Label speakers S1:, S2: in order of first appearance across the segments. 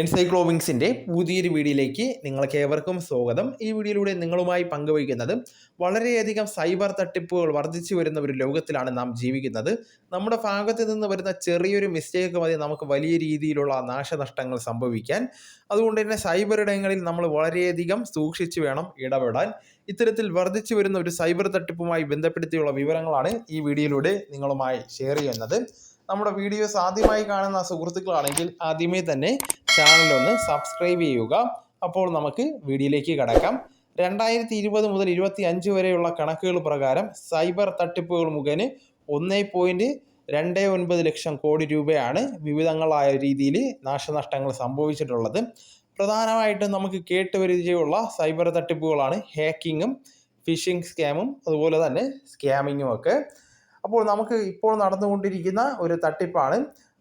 S1: എൻസൈക്ലോവിങ്സിന്റെ പുതിയൊരു വീഡിയോയിലേക്ക് നിങ്ങൾക്ക് ഏവർക്കും സ്വാഗതം. ഈ വീഡിയോയിലൂടെ നിങ്ങളുമായി പങ്കുവയ്ക്കുന്നത് വളരെയധികം സൈബർ തട്ടിപ്പുകൾ വർദ്ധിച്ചു വരുന്ന ഒരു ലോകത്തിലാണ് നാം ജീവിക്കുന്നത്. നമ്മുടെ ഭാഗത്ത് നിന്ന് വരുന്ന ചെറിയൊരു മിസ്റ്റേക്ക് മതി നമുക്ക് വലിയ രീതിയിലുള്ള നാശനഷ്ടങ്ങൾ സംഭവിക്കാൻ. അതുകൊണ്ട് തന്നെ സൈബർ ഇടങ്ങളിൽ നമ്മൾ വളരെയധികം സൂക്ഷിച്ചു വേണം ഇടപെടാൻ. ഇത്തരത്തിൽ വർദ്ധിച്ചു വരുന്ന ഒരു സൈബർ തട്ടിപ്പുമായി ബന്ധപ്പെടുത്തിയുള്ള വിവരങ്ങളാണ് ഈ വീഡിയോയിലൂടെ നിങ്ങളുമായി ഷെയർ ചെയ്യുന്നത്. നമ്മുടെ വീഡിയോസ് ആദ്യമായി കാണുന്ന സുഹൃത്തുക്കളാണെങ്കിൽ ആദ്യമേ തന്നെ ചാനലൊന്ന് സബ്സ്ക്രൈബ് ചെയ്യുക. അപ്പോൾ നമുക്ക് വീഡിയോയിലേക്ക് കടക്കാം. രണ്ടായിരത്തി ഇരുപത് മുതൽ ഇരുപത്തി അഞ്ച് വരെയുള്ള കണക്കുകൾ പ്രകാരം സൈബർ തട്ടിപ്പുകൾ മുഖേന ഒന്നേ പോയിന്റ് രണ്ട് ഒൻപത് ലക്ഷം കോടി രൂപയാണ് വിവിധങ്ങളായ രീതിയിൽ നാശനഷ്ടങ്ങൾ സംഭവിച്ചിട്ടുള്ളത്. പ്രധാനമായിട്ടും നമുക്ക് കേട്ടുവരികയുള്ള സൈബർ തട്ടിപ്പുകളാണ് ഹാക്കിങ്ങും ഫിഷിംഗ് സ്കാമും അതുപോലെ തന്നെ സ്കാമിങ്ങും ഒക്കെ. അപ്പോൾ നമുക്ക് ഇപ്പോൾ നടന്നുകൊണ്ടിരിക്കുന്ന ഒരു തട്ടിപ്പാണ്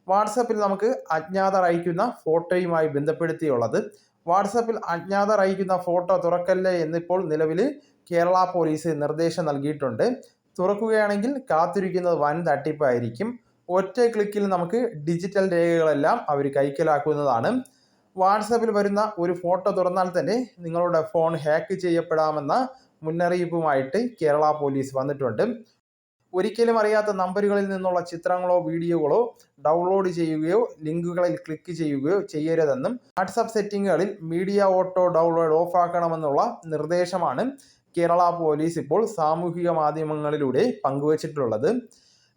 S1: വാട്സപ്പിൽ നമുക്ക് അജ്ഞാതർ അയക്കുന്ന ഫോട്ടോയുമായി ബന്ധപ്പെടുത്തിയുള്ളത്. വാട്സപ്പിൽ അജ്ഞാതർ അയക്കുന്ന ഫോട്ടോ തുറക്കല്ലേ എന്നിപ്പോൾ നിലവിൽ കേരള പോലീസ് നിർദ്ദേശം നൽകിയിട്ടുണ്ട്. തുറക്കുകയാണെങ്കിൽ കാത്തിരിക്കുന്നത് വൻ തട്ടിപ്പായിരിക്കും. ഒറ്റ ക്ലിക്കിൽ നമുക്ക് ഡിജിറ്റൽ രേഖകളെല്ലാം അവർ കൈക്കലാക്കുന്നതാണ്. വാട്സപ്പിൽ വരുന്ന ഒരു ഫോട്ടോ തുറന്നാൽ തന്നെ നിങ്ങളുടെ ഫോൺ ഹാക്ക് ചെയ്യപ്പെടാമെന്ന മുന്നറിയിപ്പുമായിട്ട് കേരള പോലീസ് വന്നിട്ടുണ്ട്. ഒരിക്കലും അറിയാത്ത നമ്പറുകളിൽ നിന്നുള്ള ചിത്രങ്ങളോ വീഡിയോകളോ ഡൗൺലോഡ് ചെയ്യുകയോ ലിങ്കുകളിൽ ക്ലിക്ക് ചെയ്യുകയോ ചെയ്യരുതെന്നും വാട്സപ്പ് സെറ്റിങ്ങുകളിൽ മീഡിയ ഓട്ടോ ഡൗൺലോഡ് ഓഫ് ആക്കണമെന്നുള്ള നിർദ്ദേശമാണ് കേരള പോലീസ് ഇപ്പോൾ സാമൂഹിക മാധ്യമങ്ങളിലൂടെ പങ്കുവച്ചിട്ടുള്ളത്.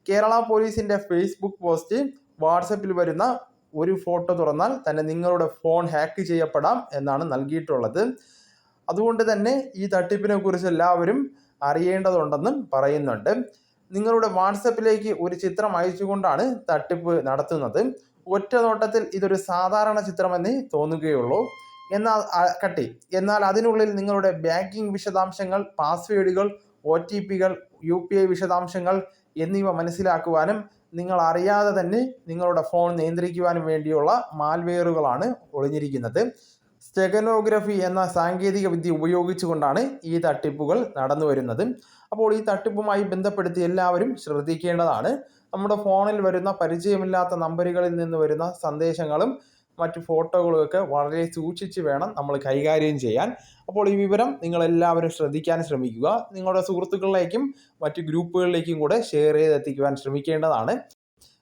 S1: കേരള പോലീസിന്റെ ഫേസ്ബുക്ക് പോസ്റ്റ് വാട്സപ്പിൽ വരുന്ന ഒരു ഫോട്ടോ തുറന്നാൽ തന്നെ നിങ്ങളുടെ ഫോൺ ഹാക്ക് ചെയ്യപ്പെടാം എന്നാണ് നൽകിയിട്ടുള്ളത്. അതുകൊണ്ട് തന്നെ ഈ തട്ടിപ്പിനെ കുറിച്ച് എല്ലാവരും അറിയേണ്ടതുണ്ടെന്നും പറയുന്നുണ്ട്. നിങ്ങളുടെ വാട്സപ്പിലേക്ക് ഒരു ചിത്രം അയച്ചുകൊണ്ടാണ് തട്ടിപ്പ് നടത്തുന്നത്. ഒറ്റ നോട്ടത്തിൽ ഇതൊരു സാധാരണ ചിത്രമെന്നേ തോന്നുകയുള്ളൂ. എന്നാൽ കട്ടി. എന്നാൽ അതിനുള്ളിൽ നിങ്ങളുടെ ബാങ്കിംഗ് വിശദാംശങ്ങൾ പാസ്വേഡുകൾ ഒ ടി പികൾ യു പി ഐ വിശദാംശങ്ങൾ എന്നിവ മനസ്സിലാക്കുവാനും നിങ്ങൾ അറിയാതെ തന്നെ നിങ്ങളുടെ ഫോൺ നിയന്ത്രിക്കുവാനും വേണ്ടിയുള്ള മാൽവെയറുകളാണ് ഒളിഞ്ഞിരിക്കുന്നത്. സ്റ്റെഗനോഗ്രഫി എന്ന സാങ്കേതിക വിദ്യ ഉപയോഗിച്ചുകൊണ്ടാണ് ഈ തട്ടിപ്പുകൾ നടന്നു വരുന്നത് അപ്പോൾ ഈ തട്ടിപ്പുമായി ബന്ധപ്പെടുത്തി എല്ലാവരും ശ്രദ്ധിക്കേണ്ടതാണ്. നമ്മുടെ ഫോണിൽ വരുന്ന പരിചയമില്ലാത്ത നമ്പറുകളിൽ നിന്ന് വരുന്ന സന്ദേശങ്ങളും മറ്റു ഫോട്ടോകളും ഒക്കെ വളരെ സൂക്ഷിച്ച് വേണം നമ്മൾ കൈകാര്യം ചെയ്യാൻ. അപ്പോൾ ഈ വിവരം നിങ്ങൾ എല്ലാവരും ശ്രദ്ധിക്കാൻ ശ്രമിക്കുക. നിങ്ങളുടെ സുഹൃത്തുക്കളിലേക്കും മറ്റ് ഗ്രൂപ്പുകളിലേക്കും കൂടെ ഷെയർ ചെയ്തെത്തിക്കുവാൻ ശ്രമിക്കേണ്ടതാണ്.